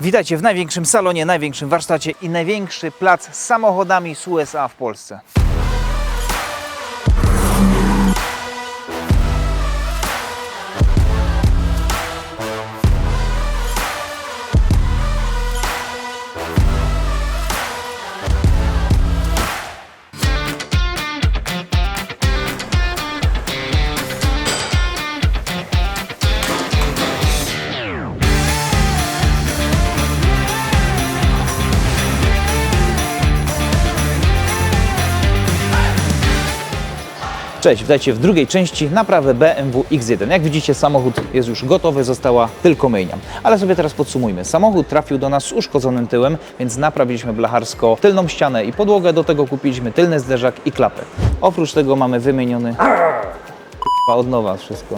Witajcie w największym salonie, największym warsztacie i największy plac z samochodami z USA w Polsce. Cześć, witajcie w drugiej części naprawy BMW X1. Jak widzicie, samochód jest już gotowy, została tylko myjnia. Ale sobie teraz podsumujmy. Samochód trafił do nas z uszkodzonym tyłem, więc naprawiliśmy blacharsko tylną ścianę i podłogę. Do tego kupiliśmy tylny zderzak i klapę. Oprócz tego mamy wymieniony od nowa wszystko.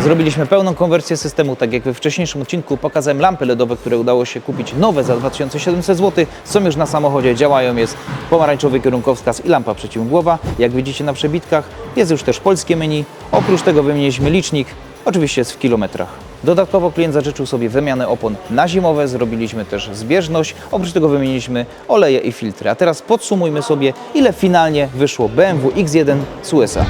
Zrobiliśmy pełną konwersję systemu, tak jak we wcześniejszym odcinku pokazałem lampy LEDowe, które udało się kupić nowe za 2700 zł. Są już na samochodzie, działają, jest pomarańczowy kierunkowskaz i lampa przeciwmgłowa. Jak widzicie na przebitkach, jest już też polskie menu. Oprócz tego wymieniliśmy licznik, oczywiście jest w kilometrach. Dodatkowo klient zażyczył sobie wymianę opon na zimowe, zrobiliśmy też zbieżność, oprócz tego wymieniliśmy oleje i filtry. A teraz podsumujmy sobie, ile finalnie wyszło BMW X1 z USA.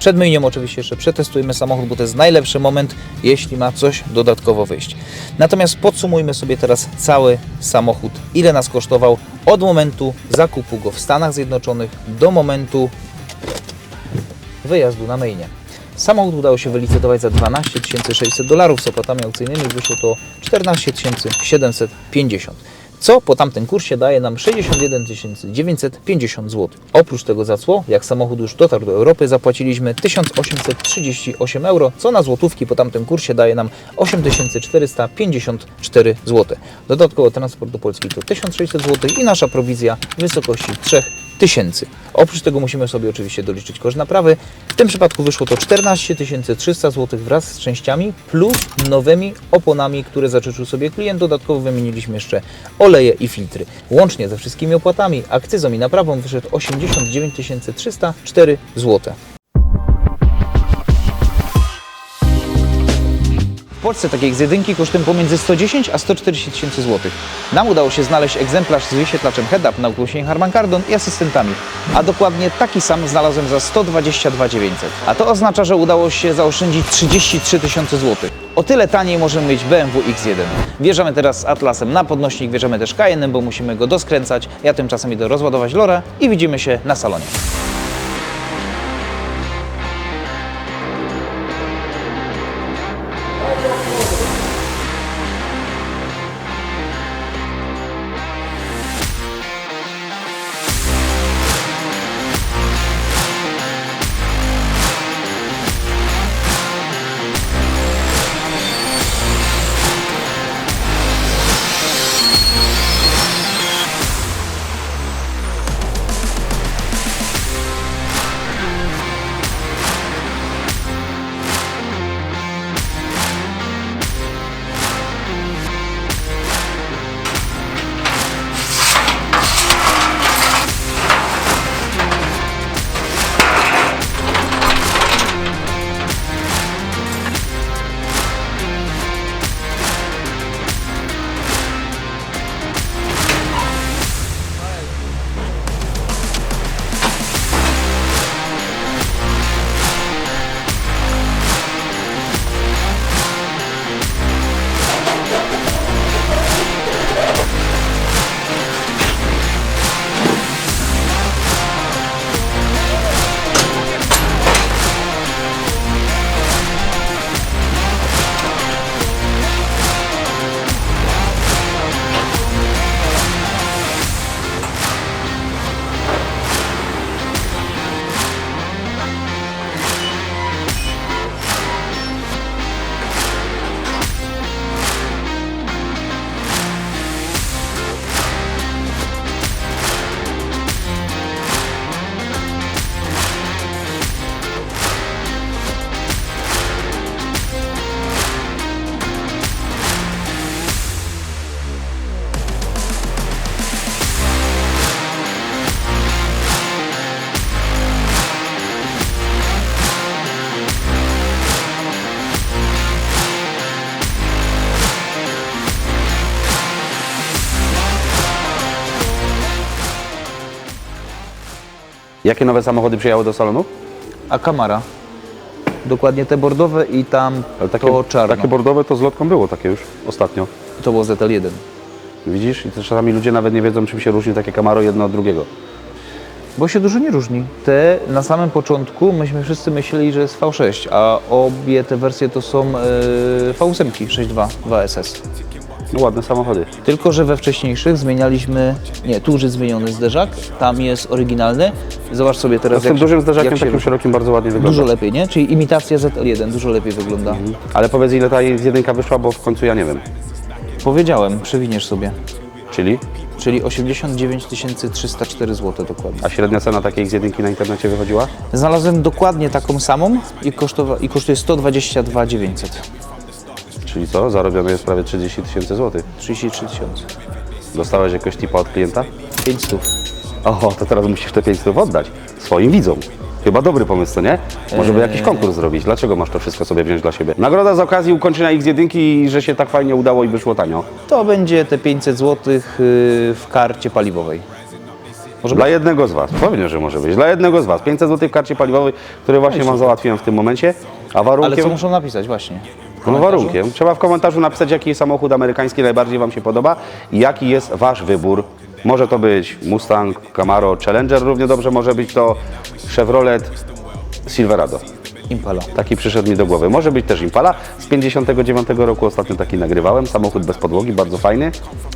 Przed myjnią oczywiście jeszcze przetestujemy samochód, bo to jest najlepszy moment, jeśli ma coś dodatkowo wyjść. Natomiast podsumujmy sobie teraz cały samochód, ile nas kosztował od momentu zakupu go w Stanach Zjednoczonych do momentu wyjazdu na myjnię. Samochód udało się wylicytować za 12 600 dolarów, z opłatami aukcyjnymi wyszło to 14 750 co po tamtym kursie daje nam 61 950 zł. Oprócz tego za cło, jak samochód już dotarł do Europy, zapłaciliśmy 1838 euro, co na złotówki po tamtym kursie daje nam 8454 zł. Dodatkowo transport do Polski to 1600 zł i nasza prowizja w wysokości 3000. Oprócz tego musimy sobie oczywiście doliczyć koszt naprawy. W tym przypadku wyszło to 14 300 zł wraz z częściami plus nowymi oponami, które zażyczył sobie klient. Dodatkowo wymieniliśmy jeszcze oleje i filtry. Łącznie ze wszystkimi opłatami, akcyzą i naprawą wyszedł 89 304 zł. W Polsce takie Z1 kosztują pomiędzy 110 a 140 tysięcy złotych. Nam udało się znaleźć egzemplarz z wyświetlaczem head-up na ogłoszenie Harman Kardon i asystentami, a dokładnie taki sam znalazłem za 122 900. A to oznacza, że udało się zaoszczędzić 33 tysiące złotych. O tyle taniej możemy mieć BMW X1. Wjeżdżamy teraz z Atlasem na podnośnik, wjeżdżamy też Cayennem, bo musimy go doskręcać. Ja tymczasem idę rozładować lorę i widzimy się na salonie. Jakie nowe samochody przyjechały do salonu? A Camara? Dokładnie te bordowe i tam Ale takie, to czarno. takie bordowe to z lotką było takie już ostatnio. To było ZL1. Widzisz? I to czasami ludzie nawet nie wiedzą, czym się różni takie Camaro jedno od drugiego. Bo się dużo nie różni. Te na samym początku myśmy wszyscy myśleli, że jest V6, a obie te wersje to są e, V8 6.2 2SS. No ładne samochody. Tylko, że we wcześniejszych zmienialiśmy, nie, tu już jest zmieniony zderzak, tam jest oryginalny. Zobacz sobie No teraz z tym jak, dużym zderzakiem jak się takim szerokim bardzo ładnie wygląda. Dużo lepiej, nie? Czyli imitacja ZL1 dużo lepiej wygląda. Ale powiedz ile ta jedynka wyszła, bo w końcu ja nie wiem. Powiedziałem, przewiniesz sobie. Czyli? Czyli 89 304 zł dokładnie. A średnia cena takiej z jedynki na internecie wychodziła? Znalazłem dokładnie taką samą i, kosztowa, i kosztuje 122 900. Czyli co? Zarobione jest prawie 30 tysięcy złotych. 33 tysiące. Dostałeś jakiegoś tipa od klienta? 500. Oho, to teraz musisz te 500 oddać swoim widzom. Chyba dobry pomysł, co nie? Może by jakiś konkurs zrobić. Dlaczego masz to wszystko sobie wziąć dla siebie? Nagroda z okazji ukończenia X1 i że się tak fajnie udało i wyszło tanio. To będzie te 500 zł y, w karcie paliwowej. Może Dla jednego z Was. Pewnie, że może być. Dla jednego z Was. 500 zł w karcie paliwowej, które właśnie Wam załatwiłem w tym momencie. A Ale warunkiem... co muszą napisać właśnie? No warunkiem. Trzeba w komentarzu napisać, jaki samochód amerykański najbardziej Wam się podoba i jaki jest Wasz wybór. Może to być Mustang, Camaro, Challenger, równie dobrze może być to Chevrolet Silverado. Impala. Taki przyszedł mi do głowy. Może być też Impala. Z 59 roku ostatnio taki nagrywałem. Samochód bez podłogi, bardzo fajny.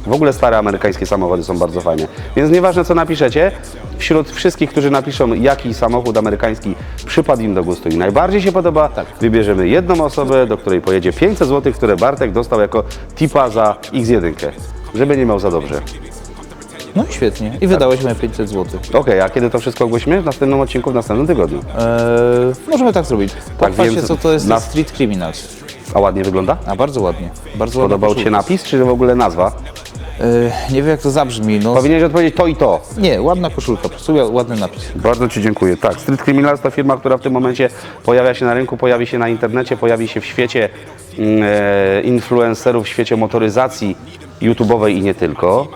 W ogóle stare amerykańskie samochody są bardzo fajne. Więc nieważne co napiszecie, wśród wszystkich, którzy napiszą jaki samochód amerykański przypadł im do gustu i najbardziej się podoba, wybierzemy jedną osobę, do której pojedzie 500 zł, które Bartek dostał jako tipa za X1. Żeby nie miał za dobrze. No i świetnie. I wydałeś mi 500 zł. Okej, a kiedy to wszystko ogłosimy? W następnym odcinku, w następnym tygodniu. Eee, możemy tak zrobić. Pochwal więc się, co to jest na- Street Criminals. A ładnie wygląda? A bardzo ładnie. Bardzo ładna Podobał Ci się koszulka. napis, czy w ogóle nazwa? Eee, nie wiem jak to zabrzmi. No, Powinieneś odpowiedzieć to i to. nie, ładna koszulka, po prostu ładny napis. Bardzo Ci dziękuję. Tak, Street Criminals to firma, która w tym momencie pojawia się na rynku, pojawi się na internecie, pojawi się w świecie mm, e, influencerów, w świecie motoryzacji YouTube'owej i nie tylko.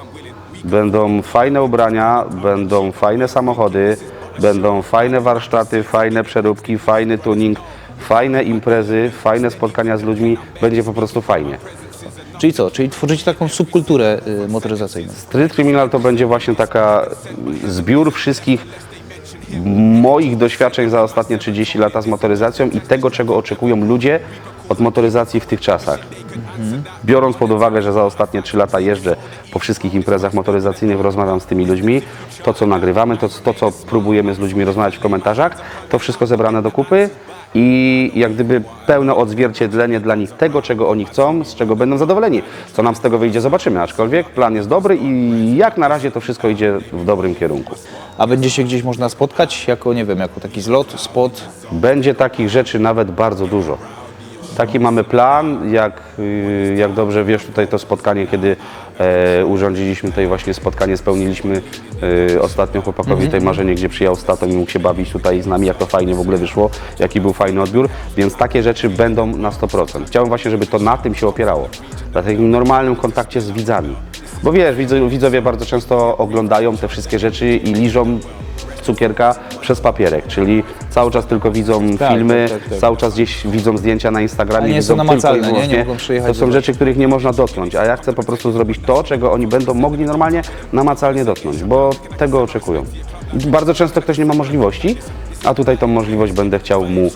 Będą fajne ubrania, będą fajne samochody, będą fajne warsztaty, fajne przeróbki, fajny tuning, fajne imprezy, fajne spotkania z ludźmi. Będzie po prostu fajnie. Czyli co? Czyli tworzycie taką subkulturę y, motoryzacyjną. Street Criminal to będzie właśnie taka zbiór wszystkich moich doświadczeń za ostatnie 30 lata z motoryzacją i tego, czego oczekują ludzie od motoryzacji w tych czasach. Biorąc pod uwagę, że za ostatnie 3 lata jeżdżę po wszystkich imprezach motoryzacyjnych, rozmawiam z tymi ludźmi, to co nagrywamy, to, to co próbujemy z ludźmi rozmawiać w komentarzach, to wszystko zebrane do kupy i jak gdyby pełne odzwierciedlenie dla nich tego, czego oni chcą, z czego będą zadowoleni. Co nam z tego wyjdzie, zobaczymy, aczkolwiek plan jest dobry i jak na razie to wszystko idzie w dobrym kierunku. A będzie się gdzieś można spotkać jako, nie wiem, jako taki zlot, spot. Będzie takich rzeczy nawet bardzo dużo. Taki mamy plan, jak, y, jak dobrze wiesz, tutaj to spotkanie, kiedy e, urządziliśmy tutaj właśnie spotkanie, spełniliśmy e, ostatnio chłopakowi tutaj marzenie, gdzie przyjechał z tatą i mógł się bawić tutaj z nami, jak to fajnie w ogóle wyszło, jaki był fajny odbiór, więc takie rzeczy będą na 100%. Chciałbym właśnie, żeby to na tym się opierało, na takim normalnym kontakcie z widzami. Bo wiesz, widzo- widzowie bardzo często oglądają te wszystkie rzeczy i liżą cukierka przez papierek, czyli cały czas tylko widzą Tak, filmy, tak, tak, tak. cały czas gdzieś widzą zdjęcia na Instagramie, nie widzą są tylko i namacalne, nie? Nie wyłącznie. mogą przyjechać To są rzeczy, których nie można dotknąć, a ja chcę po prostu zrobić to, czego oni będą mogli normalnie namacalnie dotknąć, bo tego oczekują. Bardzo często ktoś nie ma możliwości, a tutaj tą możliwość będę chciał mu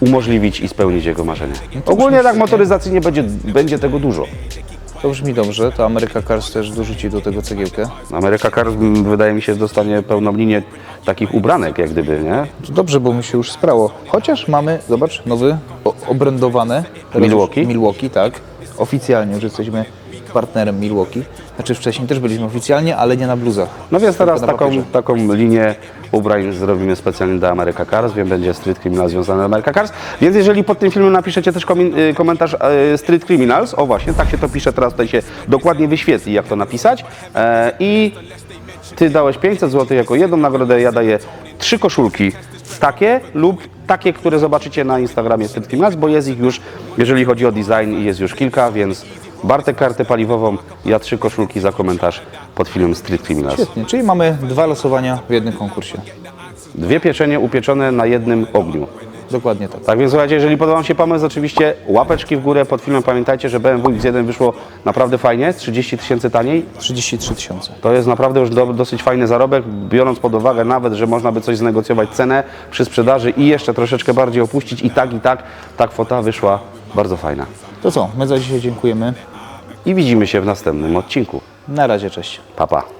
umożliwić i spełnić jego marzenie. to Ogólnie tak świetnie. motoryzacyjnie będzie, będzie tego dużo. To brzmi dobrze, to America Cars też dorzuci do tego cegiełkę. Ameryka Cars m, wydaje mi się dostanie pełną linię takich ubranek jak gdyby, nie? To dobrze, bo mi się już sprało. Chociaż mamy, zobacz, nowy, o- obrędowane. teraz Milwaukee? Milwaukee, tak. Oficjalnie już jesteśmy partnerem Milwaukee. Znaczy wcześniej też byliśmy oficjalnie, ale nie na bluzach. No więc teraz Tylko na taką, papierze. taką linię ubrań zrobimy specjalnie do America Cars, wiem, będzie Street Criminals związany z America Cars, więc jeżeli pod tym filmem napiszecie też komin- y, komentarz e, Street Criminals, o właśnie, tak się to pisze, teraz tutaj się dokładnie wyświetli, jak to napisać e, i Ty dałeś 500 zł jako jedną nagrodę, ja daję trzy koszulki takie lub takie, które zobaczycie na Instagramie Street Criminals, bo jest ich już, jeżeli chodzi o design, jest już kilka, więc Bartek kartę paliwową, ja trzy koszulki za komentarz pod filmem Street Criminals. Świetnie, czyli mamy dwa losowania w jednym konkursie. Dwie pieczenie upieczone na jednym ogniu. Dokładnie tak. Tak więc słuchajcie, jeżeli podoba Wam się pomysł, oczywiście łapeczki w górę pod filmem. Pamiętajcie, że BMW X1 wyszło naprawdę fajnie, z 30 tysięcy taniej. 33 tysiące. To jest naprawdę już do, dosyć fajny zarobek, biorąc pod uwagę nawet, że można by coś znegocjować cenę przy sprzedaży i jeszcze troszeczkę bardziej opuścić. I tak, i tak, ta kwota wyszła bardzo fajna. To co, my za dzisiaj dziękujemy. I widzimy się w następnym odcinku. Na razie, cześć. Pa, pa.